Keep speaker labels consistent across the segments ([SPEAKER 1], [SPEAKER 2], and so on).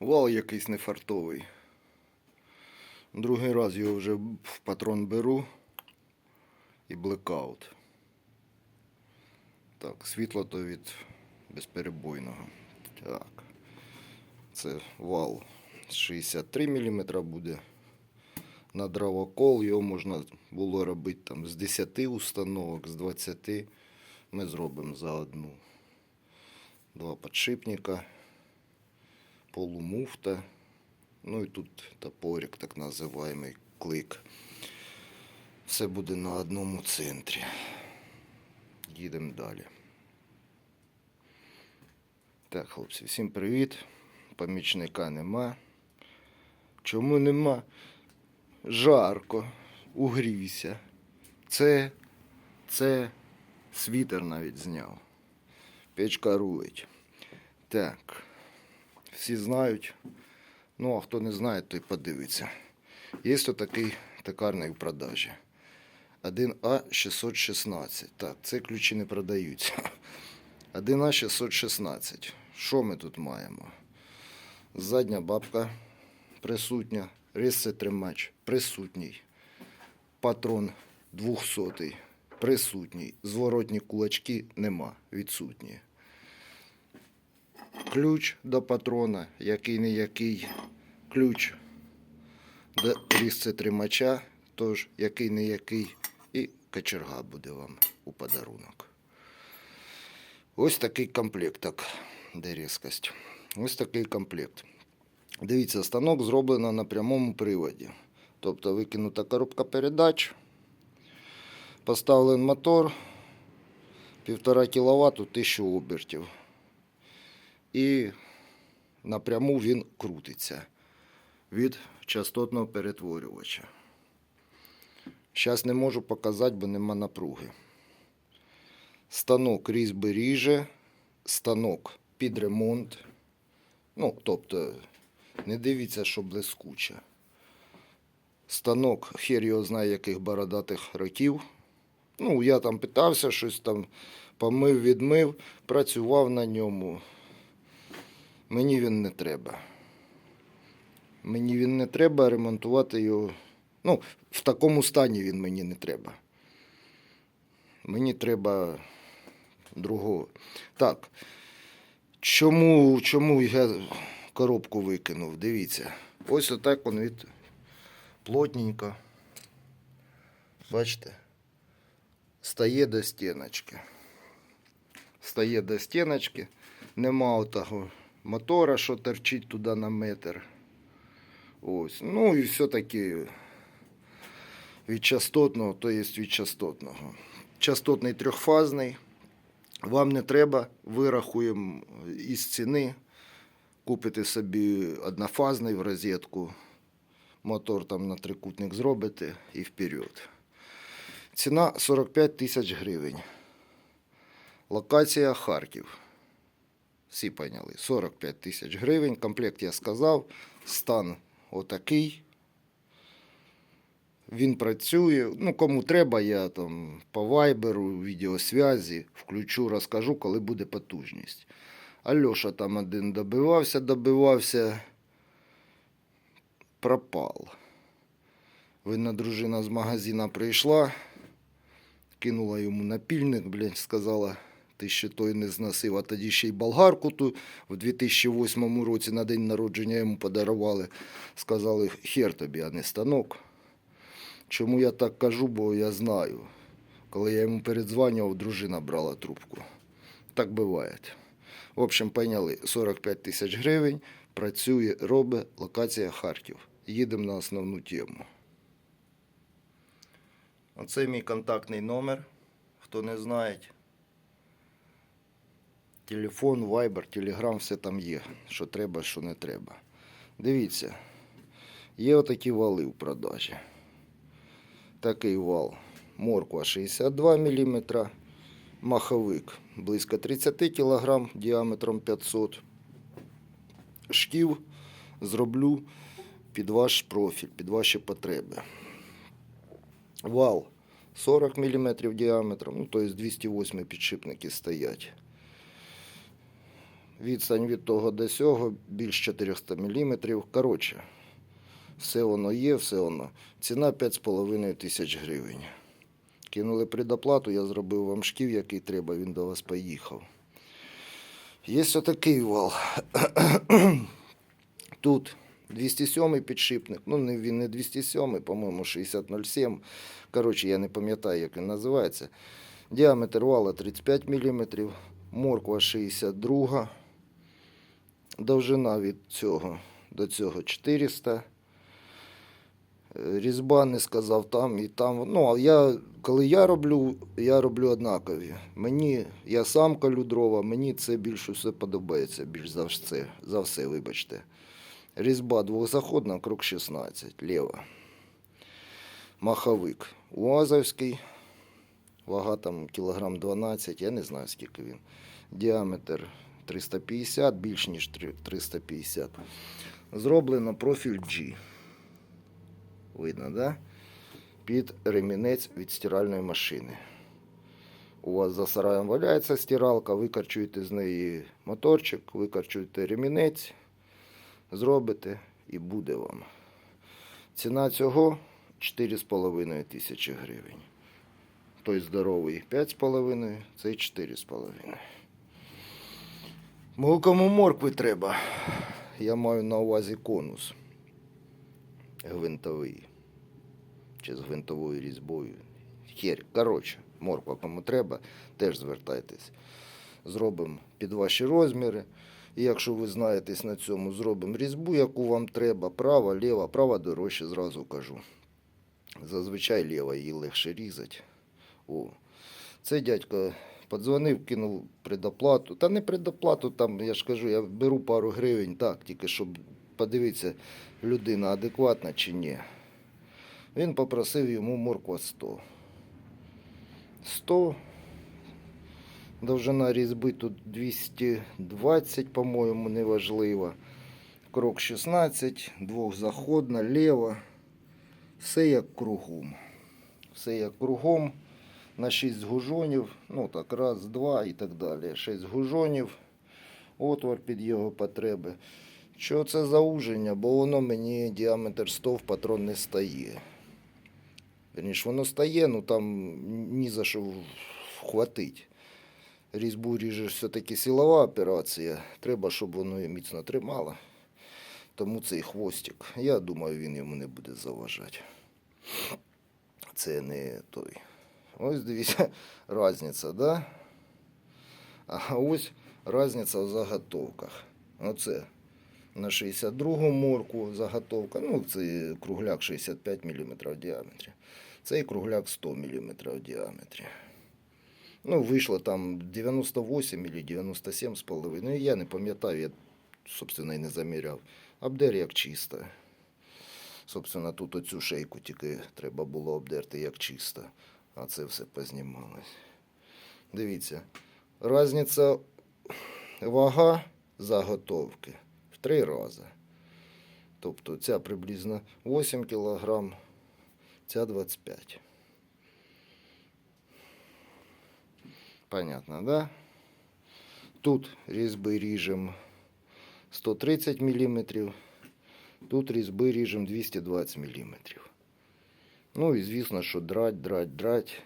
[SPEAKER 1] Вал якийсь нефартовий. Другий раз його вже в патрон беру і блекаут. Так, світло то від безперебойного. Так. Це вал 63 мм буде. На дровокол його можна було робити там з 10 установок, з 20. Ми зробимо за одну. Два подшипника, полумуфта. Ну і тут топорик, так називаємий клик. Все буде на одному центрі. Їдемо далі. Так, хлопці, всім привіт. Помічника нема. Чому нема? Жарко, угрівся. Це, це світер навіть зняв. Печка рулить. Так. Всі знають. Ну, а хто не знає, той подивиться. Є такий токарний в продажі. 1А616. Так, це ключі не продаються. 1А616. Що ми тут маємо? Задня бабка присутня. Рисцетримач присутній. Патрон 200 присутній. Зворотні кулачки нема, відсутні. Ключ до патрона, який не який. Ключ до різцетримача, тож який не який. І кочерга буде вам у подарунок. Ось такий комплект, так, де різкость. Ось такий комплект. Дивіться, станок зроблено на прямому приводі. Тобто викинута коробка передач, поставлений мотор, 1,5 кВт, 1000 обертів. І напряму він крутиться від частотного перетворювача. Зараз не можу показати, бо нема напруги. Станок різьби ріже, станок під ремонт. Ну, тобто, не дивіться, що блискуче. Станок хер його знає яких бородатих років. Ну, я там питався, щось там помив, відмив, працював на ньому. Мені він не треба. Мені він не треба ремонтувати його. Ну, в такому стані він мені не треба. Мені треба другого. Так. Чому, чому я коробку викинув? Дивіться. Ось отак він від плотненько. Бачите? Стає до стіночки. Стає до стіночки. Нема отого мотора, що торчить туди на метр. Ось. Ну і все-таки від частотного, то є від частотного. Частотний трьохфазний. Вам не треба, вирахуємо із ціни. Купите собі однофазний в розетку. Мотор там на трикутник зробите і вперед. Ціна 45 тисяч гривень. Локація Харків. Всі поняли. 45 тисяч гривень. Комплект я сказав. Стан отакий. Він працює. Ну, кому треба, я там по вайберу, відеосвязі включу, розкажу, коли буде потужність. Альоша там один добивався, добивався. Пропав. Видно, дружина з магазина прийшла, кинула йому напільник, блядь, сказала, ти ще той не зносив, а тоді ще й болгарку ту в 2008 році на день народження йому подарували. Сказали, хер тобі, а не станок. Чому я так кажу, бо я знаю. Коли я йому передзвонював, дружина брала трубку. Так буває. В общем, поняли, 45 тисяч гривень, працює, робить локація Харків. Їдемо на основну тему. Оце мій контактний номер. Хто не знає. Телефон, Viber, Telegram, все там є. Що треба, що не треба. Дивіться, є отакі вали в продажі. Такий вал. Морква 62 мм, маховик близько 30 кг діаметром 500 Шків зроблю під ваш профіль, під ваші потреби. Вал 40 мм діаметром, ну, тобто 208 підшипники стоять. Відстань від того до сього більш 400 мм. Коротше, все воно є, все воно. Ціна 5,5 тисяч гривень. Кинули предоплату, я зробив вам шків, який треба, він до вас поїхав. Є отакий вал. Тут 207 підшипник. Ну, він не 207, по-моєму, 6007. Коротше, я не пам'ятаю, як він називається. Діаметр вала 35 мм, морква 62. Довжина від цього до цього 400. Е, Різьба не сказав там і там. Ну, а я, коли я роблю, я роблю однакові. Мені, я сам колю дрова, мені це більше все подобається, більш за все, за все, вибачте. Різьба двохзаходна, крок 16, ліва. Маховик УАЗовський. Вага там кілограм 12, я не знаю скільки він. Діаметр 350, більш ніж 350. Зроблено профіль G. Видно, да? Під ремінець від стиральної машини. У вас за сараєм валяється стиралка, викарчуєте з неї моторчик, викарчуєте ремінець, зробите і буде вам. Ціна цього 4,5 тисячі гривень. Той здоровий 5,5, цей 4,5. Ну, кому моркви треба. Я маю на увазі конус гвинтовий. Чи з гвинтовою різьбою. Хер. Коротше, морква кому треба, теж звертайтесь. Зробимо під ваші розміри. І якщо ви знаєтесь на цьому, зробимо різьбу, яку вам треба. Права, ліва, права дорожче, зразу кажу. Зазвичай ліва її легше різати. О. Цей дядько подзвонив, кинув предоплату. Та не предоплату, там, я ж кажу, я беру пару гривень, так, тільки щоб подивитися, людина адекватна чи ні. Він попросив йому морква 100. 100. Довжина різьби тут 220, по-моєму, неважливо. Крок 16, двохзаходна, ліва. Все як кругом. Все як кругом. На 6 гужонів. Ну так, раз, два і так далі. 6 гужонів. Отвор під його потреби. Що це за уження? Бо воно мені діаметр 100 в патрон не стає. Верніше, воно стає, ну там ні за що вхватить. Різьбу ріжеш все-таки силова операція. Треба, щоб воно і міцно тримало. Тому цей хвостик, я думаю, він йому не буде заважати. Це не той. Ось дивіться, різниця, да? А ось різниця в заготовках. Оце на 62-му морку заготовка. Ну, це кругляк 65 мм в діаметрі. Цей кругляк 100 мм в діаметрі. Ну, вийшло там 98 или 97 з. Я не пам'ятаю, я, собственно, і не заміряв. Обдер як чисто. Собственно, тут оцю шейку тільки треба було обдерти як чисто. А це все познімалось. Дивіться, різниця вага заготовки в три рази. Тобто ця приблизно 8 кг, ця 25. Понятно, да? Тут різьби ріжемо 130 мм, тут різьби ріжемо 220 мм. Ну і звісно, що драть, драть, драть.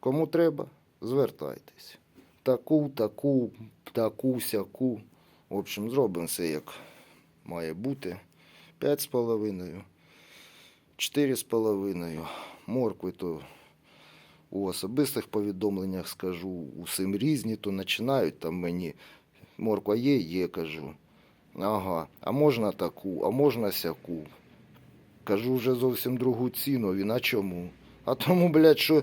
[SPEAKER 1] Кому треба, звертайтесь. Таку, таку, таку, сяку. В общем, зробимо все як має бути. 5,5, 4,5. Моркви то у особистих повідомленнях скажу, усім різні, то починають там мені. Морква є, є, кажу. Ага, а можна таку, а можна сяку. Кажу вже зовсім другу ціну. Він а чому? А тому, блядь, що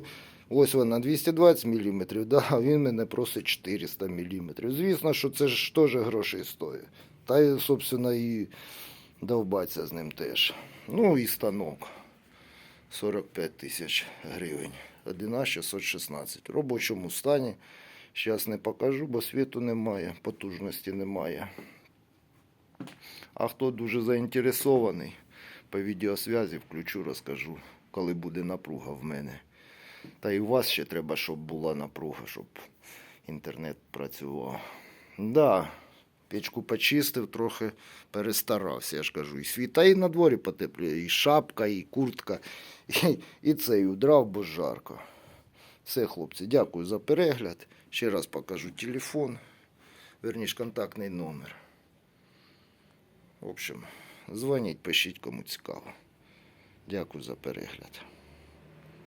[SPEAKER 1] ось вона 220 мм, да, а він мене просить 400 мм. Звісно, що це ж теж грошей стоїть. Та собственно, і довбаться з ним теж. Ну і станок. 45 тисяч гривень. 11616. В робочому стані. Зараз не покажу, бо світу немає, потужності немає. А хто дуже заінтересований, по відеосвязі включу, розкажу, коли буде напруга в мене. Та і у вас ще треба, щоб була напруга, щоб інтернет працював. Да, печку почистив, трохи перестарався, я ж кажу. І світа і на дворі потеплює, і шапка, і куртка, і, і цей удрав, бо жарко. Все, хлопці, дякую за перегляд. Ще раз покажу телефон, верніш контактний номер. В общем, дзвоніть, пишіть, кому цікаво. Дякую за перегляд.